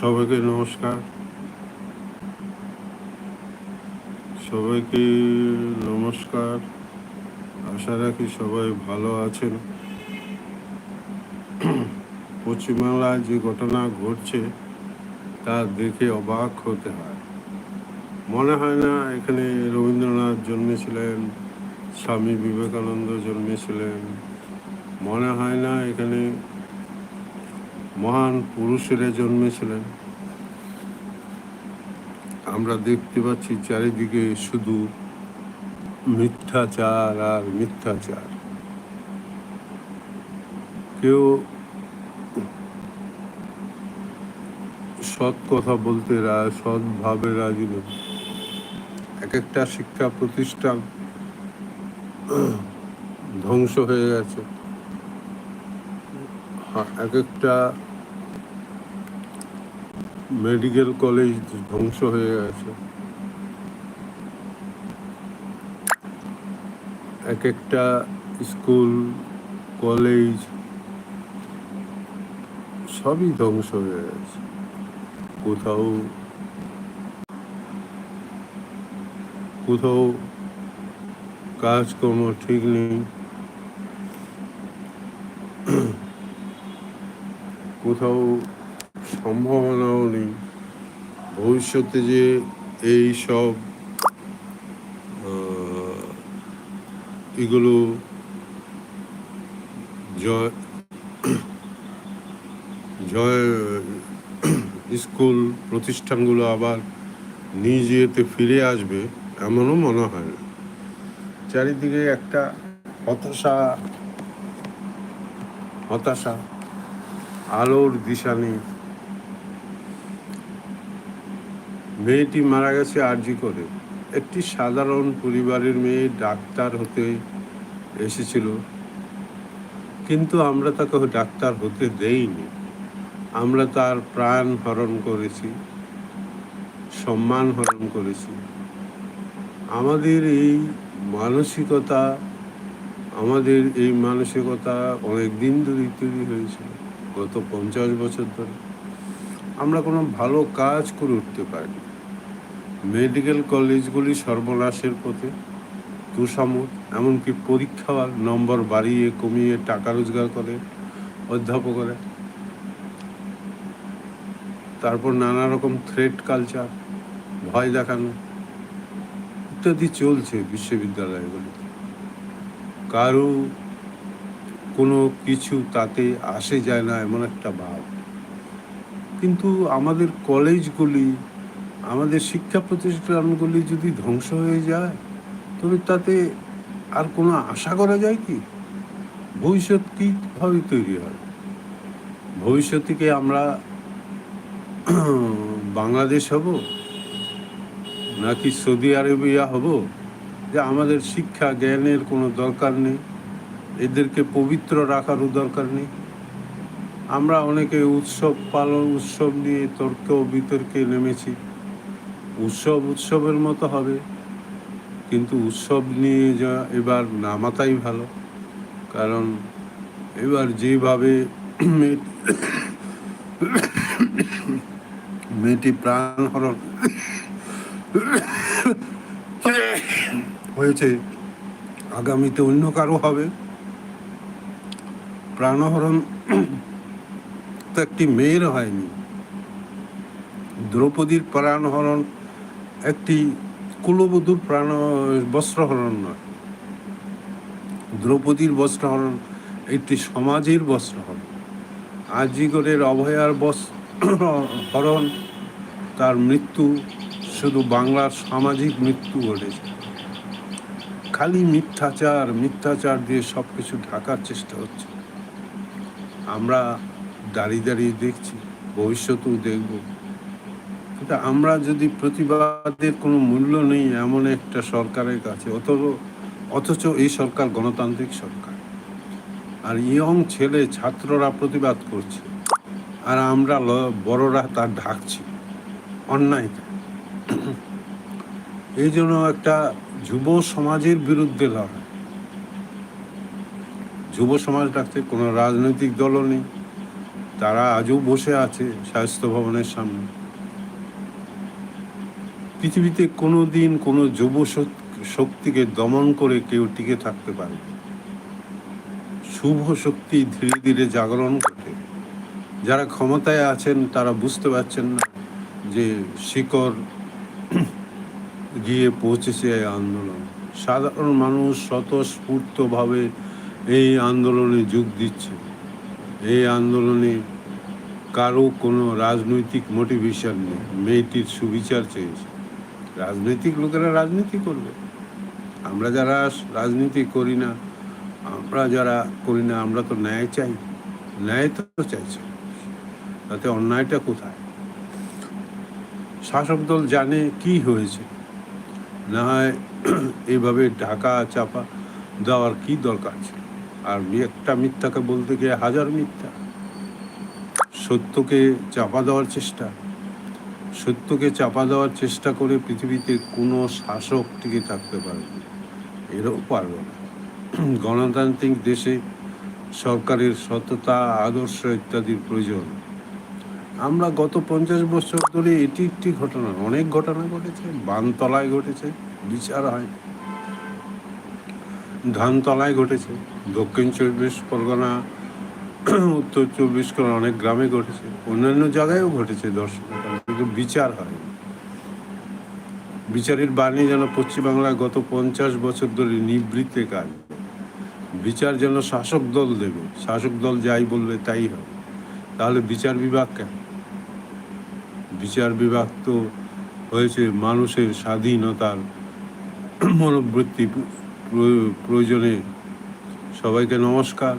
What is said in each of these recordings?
সবাইকে নমস্কার। সবাইকে নমস্কার। আশা রাখি সবাই ভালো আছেন। পশ্চিমবাংলায় যে ঘটনা ঘটছে, তা দেখে অবাক হতে হয়। মনে হয় না, এখানে রবীন্দ্রনাথ জন্মেছিলেন, স্বামী বিবেকানন্দ জন্মেছিলেন। মনে হয় না, এখানে মহান পুরুষেরা জন্মেছিলেন। আমরা দেখতে পাচ্ছি চারিদিকে শুধু মিথ্যাচার আর মিথ্যাচার। কেউ সৎ কথা বলতে রা- সৎভাবে রাজি এক একটা শিক্ষা প্রতিষ্ঠান ধ্বংস হয়ে গেছে। এক একটা মেডিকেল কলেজ ধ্বংস হয়ে গেছে। এক একটা স্কুল কলেজ সবই ধ্বংস হয়ে গেছে। কোথাও কোথাও কাজকর্ম ঠিক নেই। কোথাও সম্ভাবনাও নেই। ভবিষ্যতে যে এই সব এগুলো জয় জয়, স্কুল প্রতিষ্ঠানগুলো আবার নিজেতে ফিরে আসবে, এমনও মনে হয় না। চারিদিকে একটা হতাশা হতাশা। আলোর দিশা নেই। মেয়েটি মারা গেছে আরজি করে। একটি সাধারণ পরিবারের মেয়ে ডাক্তার হতে এসেছিল, কিন্তু আমরা তাকে ডাক্তার হতে দেইনি। আমরা তার প্রাণ হরণ করেছি, সম্মান হরণ করেছি। আমাদের এই মানসিকতা, আমাদের এই মানসিকতা অনেক দিন ধরে তৈরি হয়েছিল। গত পঞ্চাশ বছর ধরে আমরা কোনো ভালো কাজ করে উঠতে পারিনি। মেডিকেল কলেজগুলি সর্বনাশের পথে তুষামত এমনকি পরীক্ষা নম্বর বাড়িয়ে কমিয়ে টাকা রোজগার করে অধ্যাপকরা তারপর নানা রকম থ্রেট কালচার ভয় দেখানো ইত্যাদি চলছে বিশ্ববিদ্যালয়গুলি কারও কোনো কিছু তাতে আসে যায় না, এমন একটা ভাব। কিন্তু আমাদের কলেজগুলি, আমাদের শিক্ষা প্রতিষ্ঠানগুলি যদি ধ্বংস হয়ে যায়, তবে তাতে আর কোনো আশা করা যায় কি? ভবিষ্যৎ কীভাবে তৈরি হয় ভবিষ্যতে আমরা বাংলাদেশ হব, নাকি সৌদি আরবিয়া হব? যে আমাদের শিক্ষা জ্ঞানের কোনো দরকার নেই। এদেরকে পবিত্র রাখারও দরকার নেই। আমরা অনেকে উৎসব পালন, উৎসব নিয়ে তর্ক বিতর্কে নেমেছি। উৎসব উৎসবের মতো হবে, কিন্তু উৎসব নিয়ে যা এবার নামাতাই ভালো। কারণ এবার যেভাবে মেয়ে- মেয়েটি প্রাণ হরণ হয়েছে, আগামীতে অন্য কারও হবে। প্রাণহরণ তো একটি মেয়ের হয়নি। দ্রৌপদীর প্রাণহরণ একটি কুলবধূর প্রাণ, বস্ত্রহরণ নয়। দ্রৌপদীর বস্ত্রহরণ একটি সমাজের বস্ত্রহরণ। আজিগরের অভয়ার বস্ত্র হরণ তার মৃত্যু শুধু বাংলার সামাজিক মৃত্যু ঘটেছে। খালি মিথ্যাচার মিথ্যাচার দিয়ে সব কিছু ঢাকার চেষ্টা হচ্ছে। আমরা দাঁড়িয়ে দাঁড়িয়ে দেখছি, ভবিষ্যতেও দেখব। কিন্তু আমরা যদি প্রতিবাদের কোনো মূল্য নেই এমন একটা সরকারের কাছে, অথচ অথচ এই সরকার গণতান্ত্রিক সরকার। আর ইয়ং ছেলে ছাত্ররা প্রতিবাদ করছে, আর আমরা বড়রা তার ঢাকছি অন্যায়কে এই জন্য একটা যুব সমাজের বিরুদ্ধে লড়াই। যুব সমাজ ডাকতে কোনো রাজনৈতিক দলও নেই। তারা আজও বসে আছে স্বাস্থ্য ভবনের সামনে। পৃথিবীতে কোনো দিন কোনো যুব শক- শক্তিকে দমন করে কেউ টিকে থাকতে পারে শুভ শক্তি ধীরে ধীরে জাগরণ করতে। যারা ক্ষমতায় আছেন, তারা বুঝতে পারছেন না যে শিকড় গিয়ে পৌঁছেছে এই আন্দোলন। সাধারণ মানুষ স্বতঃস্ফূর্তভাবে এই আন্দোলনে যোগ দিচ্ছে। এই আন্দোলনে কারও কোনো রাজনৈতিক মোটিভেশন নেই। মেয়েটির সুবিচার চেয়েছে। রাজনৈতিক লোকেরা রাজনীতি করবে। আমরা যারা রাজনীতি করি না, আমরা যারা করি না, আমরা তো ন্যায় চাই। ন্যায় তো চাইছে। তাতে অন্যায়টা কোথায়? শাসক দল জানে কি হয়েছে। না হয় এইভাবে ঢাকা চাপা দেওয়ার কি দরকার ছিল? আর একটা মিথ্যাকে বলতে গিয়ে হাজার মিথ্যা। সত্যকে চাপা দেওয়ার চেষ্টা। সত্যকে চাপা দেওয়ার চেষ্টা করে পৃথিবীতে কোনো শাসক টিকে থাকতে পারবে না। এরও পারবে না। গণতান্ত্রিক দেশে সরকারের সততা, আদর্শ ইত্যাদির প্রয়োজন। আমরা গত পঞ্চাশ বছর ধরে এটি একটি ঘটনা, অনেক ঘটনা ঘটেছে, বানতলায় ঘটেছে, বিচার হয়, ধানতলায় ঘটেছে। দক্ষিণ চব্বিশ পরগনা, উত্তর চব্বিশ পরগনা অনেক গ্রামে ঘটেছে। অন্যান্য জায়গায়ও ঘটেছে দর্শক কিন্তু বিচার হয়। বিচারের বাণী যেন পশ্চিমবাংলায় গত পঞ্চাশ বছর ধরে নিবৃত্তে কাজ। বিচার যেন শাসক দল দেবে। শাসক দল যাই বলবে তাই হবে। তাহলে বিচার বিভাগ কেন? বিচার বিভাগ তো হয়েছে মানুষের স্বাধীনতার মনোবৃত্তি প্রয়োজনে সবাইকে নমস্কার।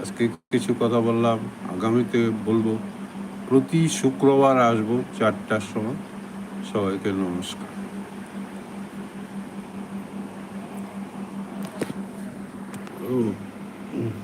আজকে কিছু কথা বললাম, আগামীতে বলব, প্রতি শুক্রবার আসব চারটার সময়। সবাইকে নমস্কার। ও